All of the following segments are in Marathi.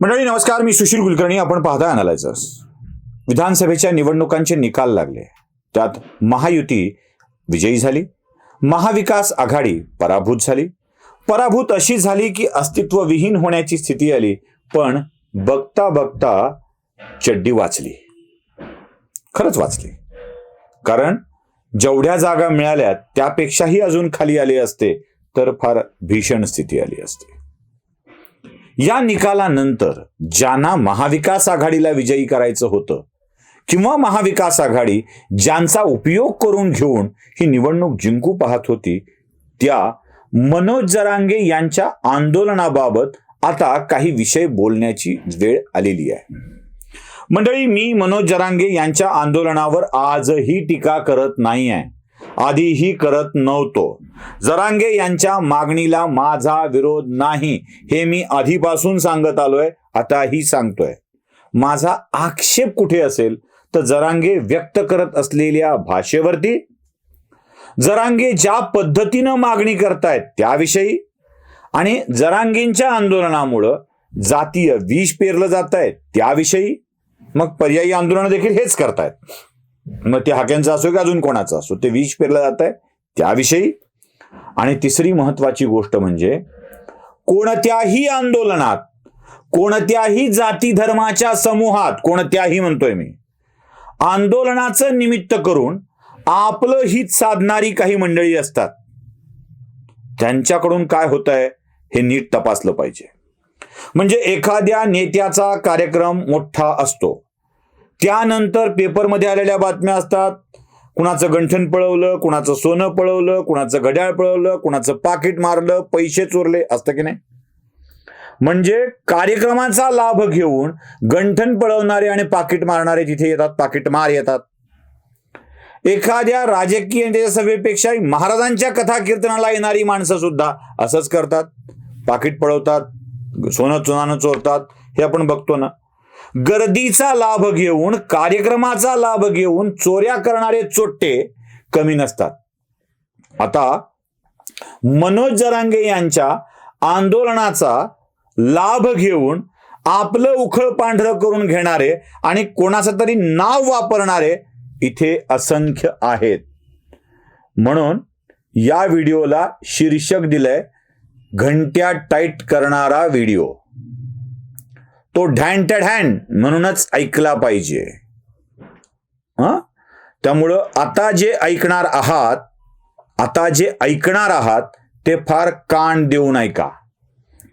मंडळी नमस्कार. मी सुशील कुलकर्णी. आपण पाहता अनालायझर्स विधानसभेच्या निवडणुकांचे निकाल लागले. त्यात महायुती विजयी झाली. महाविकास आघाडी पराभूत झाली. पराभूत अशी झाली की अस्तित्वविहीन होण्याची स्थिती आली पण बघता बघता चड्डी वाचली. खरंच वाचली. कारण जेवढ्या जागा मिळाल्या त्यापेक्षाही अजून खाली आले असते तर फार भीषण स्थिती आली असते. या निकालानंतर ज्यांना महाविकास आघाडीला विजयी करायचं होतं किंवा महाविकास आघाडी ज्यांचा उपयोग करून घेऊन ही निवडणूक जिंकू पाहत होती त्या मनोज जरांगे यांच्या आंदोलनाबाबत आता काही विषय बोलण्याची वेळ आलेली आहे. मंडळी मी मनोज जरांगे यांच्या आंदोलनावर आजही टीका करत नाही आहे आधीही करत नव्हतो. जरांगे यांच्या मागणीला माझा विरोध नाही हे मी आधीपासून सांगत आलोय आताही सांगतोय. माझा आक्षेप कुठे असेल? तर जरांगे व्यक्त करत असलेल्या भाषेवरती. जरांगे ज्या पद्धतीनं मागणी करतायत त्याविषयी आणि जरांगेंच्या आंदोलनामुळं जातीय विष पेरलं जात आहे त्याविषयी मग पर्यायी आंदोलन देखील हेच करतायत. मग ते हाक्यांचं असो की अजून कोणाचं असो ते विष पेरलं जात आहे त्याविषयी. आणि तिसरी महत्वाची गोष्ट म्हणजे कोणत्याही आंदोलनात कोणत्याही जाती धर्माच्या समूहात कोणत्याही म्हणतोय मी आंदोलनाचं निमित्त करून आपलं हित साधणारी काही मंडळी असतात. त्यांच्याकडून काय होत आहे हे नीट तपासलं पाहिजे. म्हणजे एखाद्या नेत्याचा कार्यक्रम मोठा असतो. त्यानंतर पेपरमध्ये आलेल्या बातम्या असतात. कुणाचं गंठन पळवलं कुणाचं सोनं पळवलं कुणाचं घड्याळ पळवलं कुणाचं पाकिट मारलं पैसे चोरले असतं की नाही? म्हणजे कार्यक्रमाचा लाभ घेऊन गंठन पळवणारे आणि पाकिट मारणारे तिथे येतात पाकिट मार येतात. एखाद्या राजकीय नेत्याच्या सभेपेक्षा महाराजांच्या कथा कीर्तनाला येणारी माणसं सुद्धा असंच करतात. पाकिट पळवतात सोनं चुनानं चोरतात हे आपण बघतो ना. गर्दीचा लाभ घेऊन कार्यक्रमाचा लाभ घेऊन चोऱ्या करणारे चोट्टे कमी नसतात. आता मनोज जरांगे यांच्या आंदोलनाचा लाभ घेऊन आपलं उखळ पांढरं करून घेणारे आणि कोणाचं तरी नाव वापरणारे इथे असंख्य आहेत. म्हणून या व्हिडिओला शीर्षक दिलंय घंट्या टाईट करणारा व्हिडिओ. तो ढॅन हँड म्हणूनच ऐकला पाहिजे. हा? त्यामुळं आता जे ऐकणार आहात आता जे ऐकणार आहात ते फार कान देऊन ऐका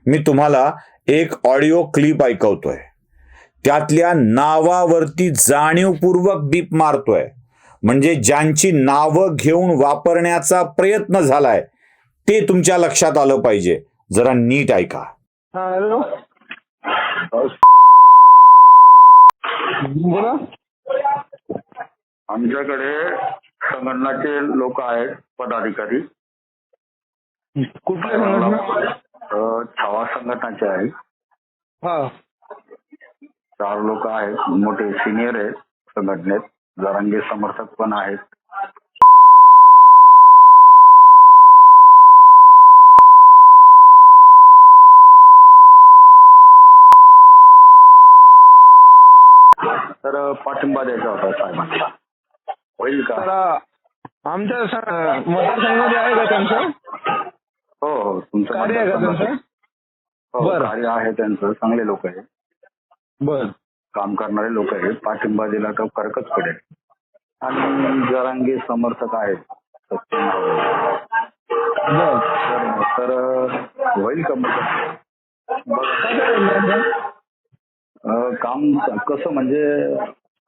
मी तुम्हाला एक ऑडिओ क्लिप ऐकवतोय. त्यातल्या नावावरती जाणीवपूर्वक बीप मारतोय. म्हणजे ज्यांची नावं घेऊन वापरण्याचा प्रयत्न झालाय ते तुमच्या लक्षात आलं पाहिजे. जरा नीट ऐका. हॅलो. बोला. आमच्याकडे संघटनाचे लोक आहेत पदाधिकारी. कुठल्या संघटना? छावा संघटनाचे आहेत. हा. चार लोक आहेत मोठे सिनियर आहेत संघटनेत. जरांगे समर्थक पण आहेत. तर पाठिंबा द्यायचा होता साहेबांना. होईल का? आमच्या मतदारसंघामध्ये आहे का त्यांचं? हो हो तुमचं कार्य आहे का त्यांचं? हो. कार्य आहे त्यांचं चांगले लोक आहेत. बर. काम करणारे लोक आहेत पाठिंबा दिला तर फरकच पडेल. आणि जरांगे समर्थक आहेत तर होईल का मग बघ, काय करायचं त्यांचं? अं, काम कसं म्हणजे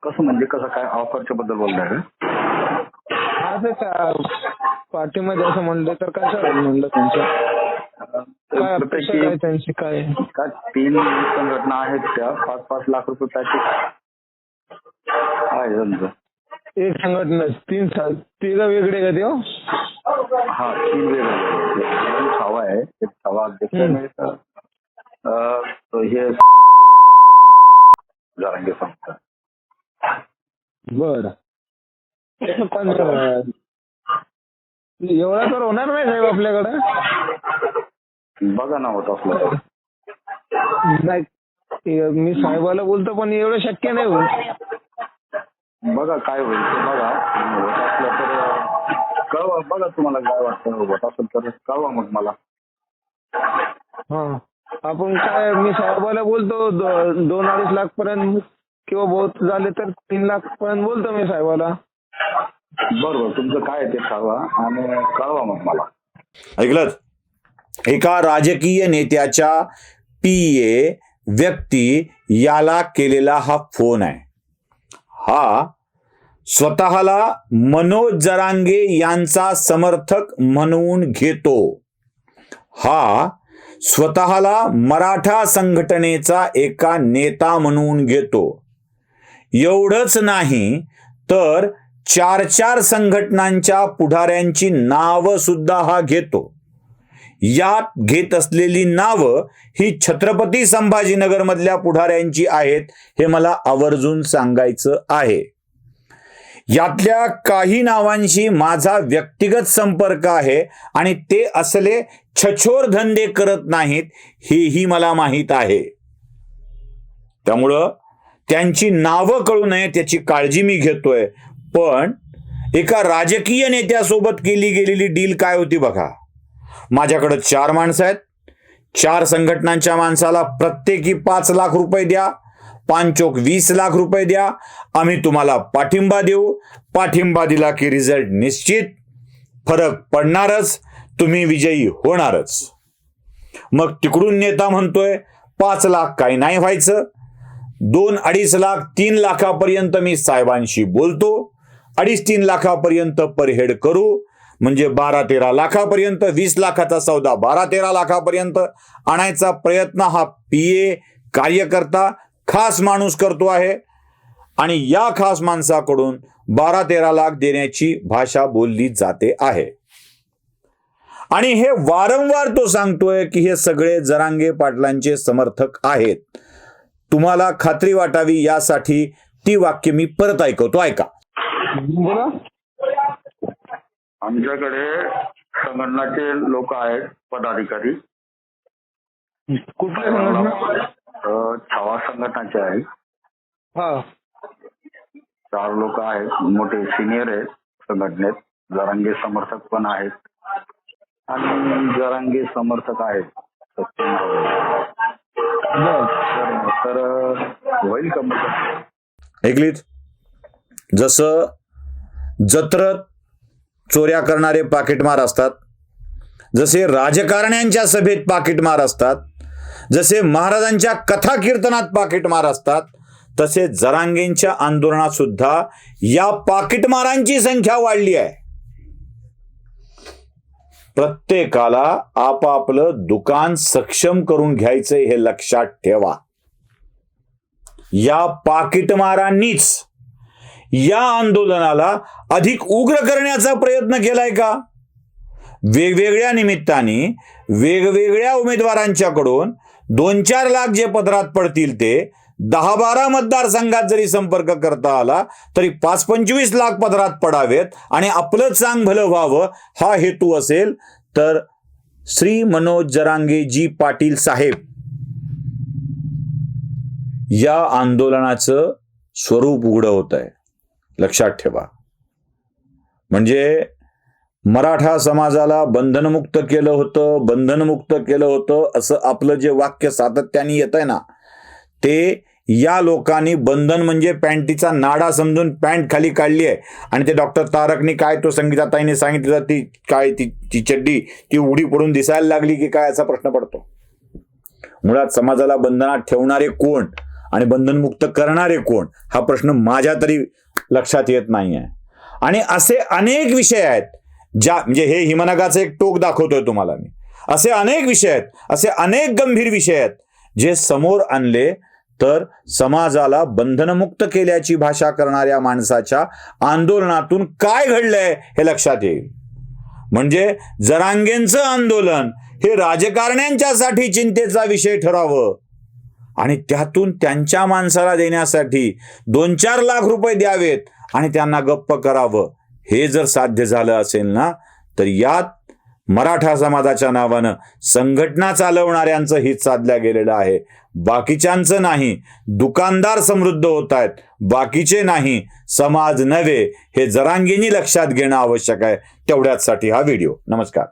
कसं म्हणजे कसं काय ऑफरच्या बद्दल बोलताय का का पाठीमध्ये असं म्हणलं तर काय करायचं म्हणलं त्यांचं? काय अपेक्षा काय त्यापैकी त्यांची? काय? काय तीन संघटना आहेत त्या पाच पाच लाख रुपये पॅकेज आहे त्यांचं. एक संघटना तीन सा- तिघं वेगळे का ते हो? हा तीन वेगळे. एक छावा आहे एक छावा अध्यक्ष आहे आणि एक, अं, तो हे जरांगे संस्था बर पण एवढा तर होणार नाही साहेब आपल्याकडे. बघा ना होत असलं नाही मी साहेबाला बोलतो पण एवढं शक्य नाही होत. बघा काय होईल ते बघा. होत असलं तर कळवा बघा तुम्हाला काय वाटतं होत असेल तर कळवा मग मला. हा. आपण काय मी साहेबाला बोलतो दोन अडीच लाख पर्यंत किंवा बहुत झाले तर तीन लाख पर्यंत बोलतो मी साहेबाला. बरोबर तुमचं काय ते कळवा आणि कळवा मग मला. ऐकलं एका राजकीय नेत्याच्या पीए व्यक्ती याला केलेला हा फोन आहे. हा स्वतःला मनोज जरांगे यांचा समर्थक म्हणून घेतो. हा स्वतःला मराठा संघटनेचा एका नेता म्हणून घेतो. एवढंच नाही तर चार चार संघटनांच्या पुढाऱ्यांची नावं सुद्धा हा घेतो. यात घेत असलेली नावं ही छत्रपती संभाजीनगर मधल्या पुढाऱ्यांची आहेत हे मला आवर्जून सांगायचं आहे. यातल्या काही नावांशी माझा व्यक्तिगत संपर्क आहे आणि ते असले छछोर धंदे करत नाहीत हेही मला माहीत आहे. त्यामुळं त्यांची नावं कळू नये त्याची काळजी मी घेतोय. पण एका राजकीय नेत्यासोबत केली गेलेली डील काय होती बघा. माझ्याकडं चार माणसं आहेत. चार संघटनांच्या माणसाला प्रत्येकी पाच लाख रुपये द्या. पांचोक वीस लाख रुपये द्या. आम्ही तुम्हाला पाठिंबा देऊ. पाठिंबा दिला की रिझल्ट निश्चित. फरक पडणारच. तुम्ही विजयी होणारच. मग तिकडून नेता म्हणतोय पाच लाख काही नाही व्हायचं. दोन अडीच लाख तीन लाखापर्यंत मी साहेबांशी बोलतो. अडीच तीन लाखापर्यंत परहेड करू. म्हणजे बारा तेरा लाखापर्यंत वीस लाखाचा सौदा बारा तेरा लाखापर्यंत आणायचा प्रयत्न हा पी ए कार्यकर्ता खास माणूस करतो आहे. आणि या खास माणसाकडून बारा तेरा लाख देण्याची भाषा बोलली जाते आहे. आणि हे वारंवार तो सांगतोय की हे सगळे जरांगे पाटलांचे समर्थक आहेत. तुम्हाला खात्री वाटावी यासाठी ती वाक्य मी परत ऐकवतो. ऐका. बोला. आमच्याकडे संघटनाचे लोक आहेत पदाधिकारी. कुठल्या छावा संघटनाचे आहेत. हा. चार लोक आहेत मोठे सिनियर आहेत संघटनेत. जरांगे समर्थक पण आहेत. आणि जरांगे समर्थक आहेत. सचिन तर तर होईल का मग? ऐकलीत? जसं जत्रत चोऱ्या करणारे पाकिटमार असतात जसे राजकारण्यांच्या सभेत पाकिटमार असतात जसे महाराजांच्या कथा कीर्तनात पाकिटमार असतात तसे जरांगेंच्या आंदोलनात सुद्धा या पाकिटमारांची संख्या वाढली आहे. प्रत्येकाला आपापलं दुकान सक्षम करून घ्यायचंय हे लक्षात ठेवा. या पाकिटमारांनीच या आंदोलनाला अधिक उग्र करण्याचा प्रयत्न केलाय का? वेगवेगळ्या निमित्ताने वेगवेगळ्या उमेदवारांच्याकडून दोन चार लाख जे पदरात पडतील ते दहा बारा मतदारसंघात जरी संपर्क करता आला तरी पाच पंचवीस लाख पदरात पडावेत आणि आपलं चांग भलं व्हावं हा हेतू असेल तर श्री मनोज जरांगेजी पाटील साहेब या आंदोलनाचं स्वरूप उघडं होत आहे लक्षात ठेवा. म्हणजे मराठा समाजाला बंधनमुक्त केलं होतं बंधनमुक्त केलं होतं असं आपलं जे वाक्य सातत्याने येत आहे ना ते या लोकांनी बंधन म्हणजे पॅन्टीचा नाडा समजून पॅन्ट खाली काढली आहे. आणि ते डॉक्टर तारकनी काय तो संगीताताईने सांगितलं ती काय ती ती चड्डी ती उडी पडून दिसायला लागली की काय असा प्रश्न पडतो? मुळात समाजाला बंधनात ठेवणारे कोण आणि बंधनमुक्त करणारे कोण हा प्रश्न माझ्या तरी लक्षात येत नाही आहे आणि असे अनेक विषय आहेत ज्या म्हणजे हे हिमनगाचं एक टोक दाखवतोय तुम्हाला मी. असे अनेक विषय आहेत असे अनेक गंभीर विषय आहेत जे समोर आणले तर समाजाला बंधनमुक्त केल्याची भाषा करणाऱ्या माणसाच्या आंदोलनातून काय घडलंय हे लक्षात येईल. म्हणजे जरांगेंचं आंदोलन हे राजकारण्यांच्यासाठी चिंतेचा विषय ठरावं आणि त्यातून त्यांच्या माणसाला देण्यासाठी दोन चार लाख रुपये द्यावेत आणि त्यांना गप्प करावं. हे जर साध्य झालं असेल ना तर यात मराठा समाजाच्या नावानं संघटना चालवणाऱ्यांचं हित साधल्या गेलेलं आहे. बाकीच्यांचं नाही. दुकानदार समृद्ध होत आहेत. बाकीचे नाही. समाज नव्हे. हे जरांगीनी लक्षात घेणं आवश्यक आहे. तेवढ्याचसाठी हा व्हिडिओ. नमस्कार.